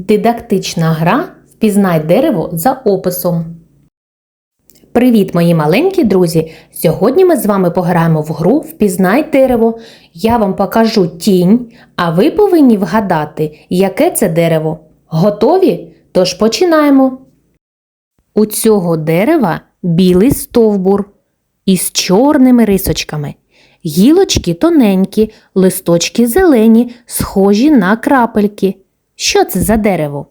Дидактична гра Впізнай дерево за описом. Привіт, мої маленькі друзі! Сьогодні ми з вами пограємо в гру Впізнай дерево. Я вам покажу тінь, а ви повинні вгадати, яке це дерево. Готові? Тож починаємо. У цього дерева білий стовбур із чорними рисочками. Гілочки тоненькі, листочки зелені, схожі на крапельки. Що це за дерево?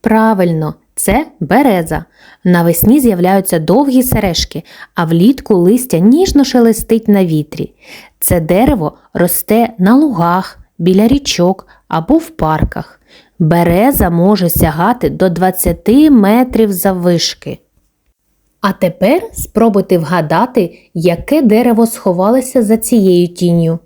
Правильно, це береза. Навесні з'являються довгі сережки, а влітку листя ніжно шелестить на вітрі. Це дерево росте на лугах, біля річок або в парках. Береза може сягати до 20 метрів заввишки. А тепер спробуйте вгадати, яке дерево сховалося за цією тінню.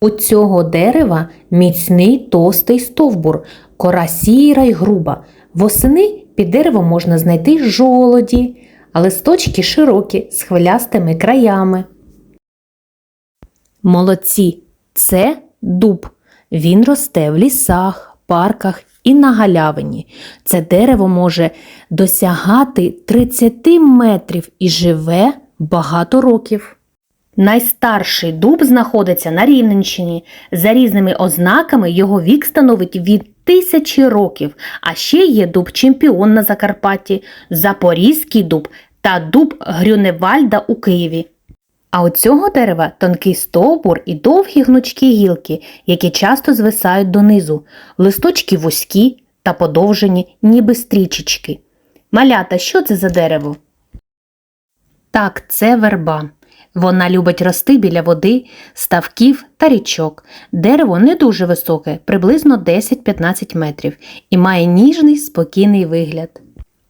У цього дерева міцний товстий стовбур, кора сіра й груба. Восени під деревом можна знайти жолоді, а листочки широкі з хвилястими краями. Молодці, це дуб. Він росте в лісах, парках і на галявині. Це дерево може досягати 30 метрів і живе багато років. Найстарший дуб знаходиться на Рівненщині. За різними ознаками його вік становить від тисячі років, а ще є дуб чемпіон на Закарпатті, Запорізький дуб та дуб Грюневальда у Києві. А у цього дерева тонкий стовбур і довгі гнучкі гілки, які часто звисають донизу, листочки вузькі та подовжені, ніби стрічечки. Малята, що це за дерево? Так, це верба. Вона любить рости біля води, ставків та річок. Дерево не дуже високе, приблизно 10-15 метрів, і має ніжний спокійний вигляд.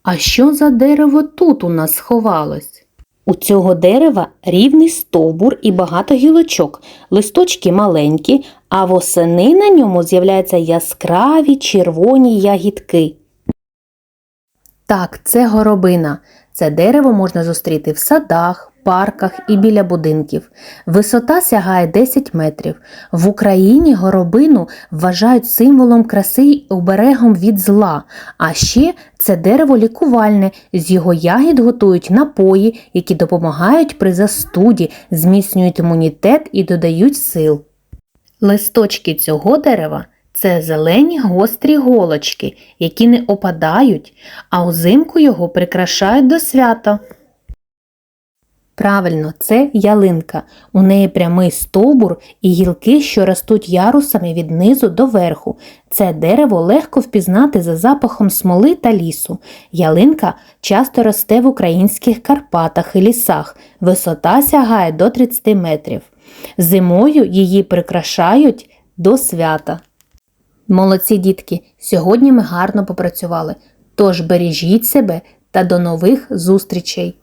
А що за дерево тут у нас сховалось? У цього дерева рівний стовбур і багато гілочок, листочки маленькі, а восени на ньому з'являються яскраві червоні ягідки. Так, це горобина. Це дерево можна зустріти в садах, парках і біля будинків. Висота сягає 10 метрів. В Україні горобину вважають символом краси й оберегом від зла. А ще це дерево лікувальне. З його ягід готують напої, які допомагають при застуді, зміцнюють імунітет і додають сил. Листочки цього дерева це зелені гострі голочки, які не опадають, а узимку його прикрашають до свята. Правильно, це ялинка. У неї прямий стовбур і гілки, що ростуть ярусами від низу до верху. Це дерево легко впізнати за запахом смоли та лісу. Ялинка часто росте в українських Карпатах і лісах. Висота сягає до 30 метрів. Зимою її прикрашають до свята. Молодці дітки, сьогодні ми гарно попрацювали. Тож бережіть себе та до нових зустрічей!